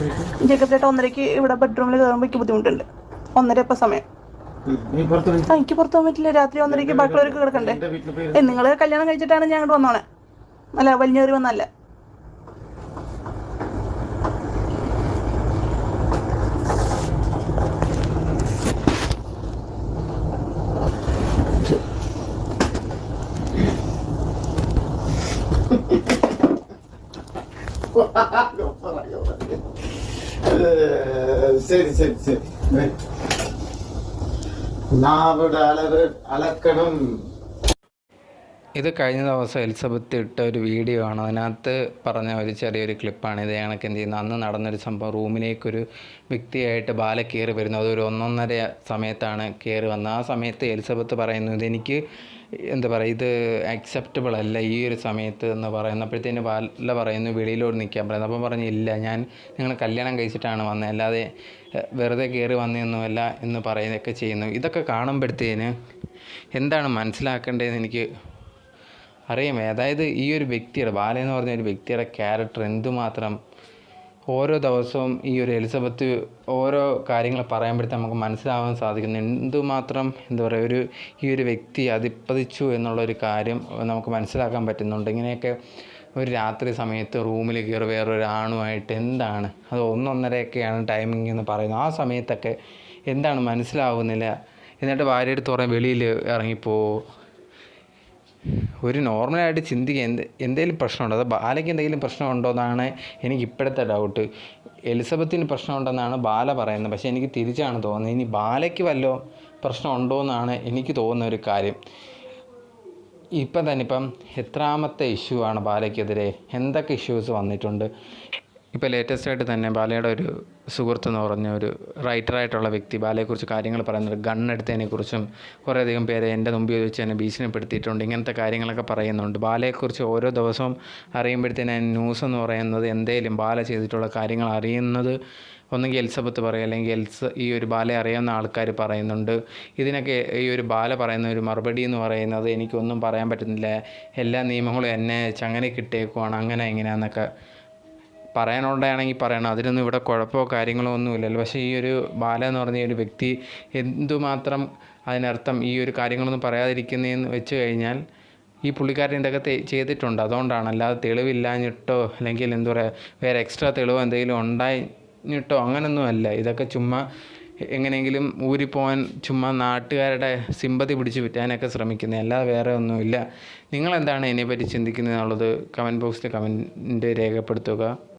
വീട്ടിൽ ജേക്കബ് ചേട്ടാ ഒന്നരയ്ക്ക് ഇവിടെ ബെഡ്റൂമിൽ കയറുമ്പോൾ എനിക്ക് ബുദ്ധിമുട്ടുണ്ട്. ഒന്നര ഇപ്പം സമയം. ആ എനിക്ക് പുറത്തു പോകാൻ പറ്റില്ല. രാത്രി ഒന്നരക്ക് ബാക്കിയുള്ളവർക്ക് കിടക്കണ്ടേ? നിങ്ങൾ ഏ നിങ്ങൾ കല്യാണം കഴിച്ചിട്ടാണ് ഞാൻ അങ്ങോട്ട് വന്നോണേ. അല്ല വലിഞ്ഞേറി വന്നല്ല ഏഹ്, ശരി சரி சரி சரி. நாவோட அளவு அளக்கணும். ഇത് കഴിഞ്ഞ ദിവസം എലിസബത്ത് ഇട്ട ഒരു വീഡിയോ ആണ്. അതിനകത്ത് പറഞ്ഞ ഒരു ചെറിയൊരു ക്ലിപ്പാണ്. ഇത് കണക്ക് എന്ത് ചെയ്യുന്നത് അന്ന് നടന്നൊരു സംഭവം. റൂമിലേക്കൊരു വ്യക്തിയായിട്ട് ബാല കയറി വരുന്നു. അതൊരു ഒന്നൊന്നര സമയത്താണ് കയറി വന്നത്. ആ സമയത്ത് എലിസബത്ത് പറയുന്നു ഇതെനിക്ക് എന്താ പറയുക ഇത് അക്സെപ്റ്റബിൾ അല്ല ഈ ഒരു സമയത്ത് എന്ന് പറയുന്നപ്പോഴത്തേന് ബാല പറയുന്നു വെളിയിലോട്ട് നിൽക്കാൻ പറയുന്നു. അപ്പം പറഞ്ഞു ഇല്ല ഞാൻ നിങ്ങൾ കല്യാണം കഴിച്ചിട്ടാണ് വന്നത് അല്ലാതെ വെറുതെ കയറി വന്നതൊന്നുമല്ല എന്ന് പറയുകയൊക്കെ ചെയ്യുന്നു. ഇതൊക്കെ കാണുമ്പോഴത്തേന് എന്താണ് മനസ്സിലാക്കേണ്ടതെന്ന് എനിക്ക് അറിയാം. അതായത് ഈ ഒരു വ്യക്തിയുടെ ബാലൻ എന്ന് പറഞ്ഞ ഒരു വ്യക്തിയുടെ ക്യാരക്ടർ എന്തുമാത്രം ഓരോ ദിവസവും ഈ ഒരു എലിസബത്ത് ഓരോ കാര്യങ്ങൾ പറയുമ്പോഴത്തെ നമുക്ക് മനസ്സിലാവാൻ സാധിക്കുന്നു. എന്തുമാത്രം എന്താ പറയുക ഒരു ഈ ഒരു വ്യക്തി അതിപ്പതിച്ചു എന്നുള്ളൊരു കാര്യം നമുക്ക് മനസ്സിലാക്കാൻ പറ്റുന്നുണ്ട്. ഇങ്ങനെയൊക്കെ ഒരു രാത്രി സമയത്ത് റൂമിൽ കയറി വേറൊരാണുമായിട്ട് എന്താണ്? അത് ഒന്നൊന്നരയൊക്കെയാണ് ടൈമിംഗ് എന്ന് പറയുന്നത്. ആ സമയത്തൊക്കെ എന്താണ് മനസ്സിലാവുന്നില്ല. എന്നിട്ട് ഭാര്യ എടുത്ത് പറയാൻ വെളിയിൽ ഇറങ്ങിപ്പോ ഒരു നോർമലായിട്ട് ചിന്തിക്കുക എന്ത് എന്തെങ്കിലും പ്രശ്നമുണ്ടോ? അത് ബാലയ്ക്ക് എന്തെങ്കിലും പ്രശ്നമുണ്ടോ എന്നാണ് എനിക്ക് ഇപ്പോഴത്തെ ഡൗട്ട് എലിസബത്തിന് പ്രശ്നമുണ്ടെന്നാണ് ബാല പറയുന്നത്. പക്ഷേ എനിക്ക് തിരിച്ചാണ് തോന്നുന്നത്. ഇനി ബാലയ്ക്ക് വല്ലോ പ്രശ്നമുണ്ടോ എന്നാണ് എനിക്ക് തോന്നുന്ന ഒരു കാര്യം. ഇപ്പം തന്നെ ഇപ്പം എത്രാമത്തെ ഇഷ്യൂ ആണ് ബാലയ്ക്കെതിരെ? എന്തൊക്കെ ഇഷ്യൂസ് വന്നിട്ടുണ്ട്? ഇപ്പോൾ ലേറ്റസ്റ്റ് ആയിട്ട് തന്നെ ബാലയുടെ ഒരു സുഹൃത്ത് എന്ന് പറഞ്ഞ ഒരു റൈറ്ററായിട്ടുള്ള വ്യക്തി ബാലയെക്കുറിച്ച് കാര്യങ്ങൾ പറയുന്നത് ഗൺ എടുത്തതിനെക്കുറിച്ചും കുറേയധികം പേരെ എന്റെ മുമ്പിൽ വെച്ച് തന്നെ ഭീഷണിപ്പെടുത്തിയിട്ടുണ്ട്. ഇങ്ങനത്തെ കാര്യങ്ങളൊക്കെ പറയുന്നുണ്ട്. ബാലയെക്കുറിച്ച് ഓരോ ദിവസവും അറിയുമ്പോഴത്തേന് ന്യൂസ് എന്ന് പറയുന്നത് എന്തേലും ബാല ചെയ്തിട്ടുള്ള കാര്യങ്ങൾ അറിയുന്നത് ഒന്നുകിൽ എൽസബത്ത് പറയും അല്ലെങ്കിൽ എൽസ് ഈ ഒരു ബാലയെ അറിയാവുന്ന ആൾക്കാർ പറയുന്നുണ്ട്. ഇതിനൊക്കെ ഈ ഒരു ബാല പറയുന്ന ഒരു മറുപടി എന്ന് പറയുന്നത് എനിക്കൊന്നും പറയാൻ പറ്റുന്നില്ല. എല്ലാ നിയമങ്ങളും എന്നെ ചങ്ങനെ കിട്ടിയേക്കുവാണ് അങ്ങനെ ഇങ്ങനെയാന്നൊക്കെ പറയാനുണ്ടാണെങ്കിൽ പറയണം. അതിനൊന്നും ഇവിടെ കുഴപ്പമോ കാര്യങ്ങളോ ഒന്നും ഇല്ലല്ലോ. പക്ഷേ ഈ ഒരു ബാല എന്ന് പറഞ്ഞ ഒരു വ്യക്തി എന്തുമാത്രം അതിനർത്ഥം ഈ ഒരു കാര്യങ്ങളൊന്നും പറയാതിരിക്കുന്നതെന്ന് വെച്ച് കഴിഞ്ഞാൽ ഈ പുള്ളിക്കാരൻ ഇതൊക്കെ ചെയ്തിട്ടുണ്ട്. അതുകൊണ്ടാണ്. അല്ലാതെ തെളിവില്ലാഞ്ഞിട്ടോ അല്ലെങ്കിൽ എന്താ പറയുക വേറെ എക്സ്ട്രാ തെളിവോ എന്തെങ്കിലും ഉണ്ടായിട്ടോ അങ്ങനൊന്നും അല്ല. ഇതൊക്കെ ചുമ്മാ എങ്ങനെയെങ്കിലും ഊരിപ്പോവാൻ ചുമ്മാ നാട്ടുകാരുടെ സിമ്പതി പിടിച്ച് വിറ്റാനൊക്കെ ശ്രമിക്കുന്നത് അല്ലാതെ വേറെ ഒന്നുമില്ല. നിങ്ങളെന്താണ് ഇതിനെപ്പറ്റി ചിന്തിക്കുന്നത് എന്നുള്ളത് കമന്റ് ബോക്സിൽ കമന്റ് രേഖപ്പെടുത്തുക.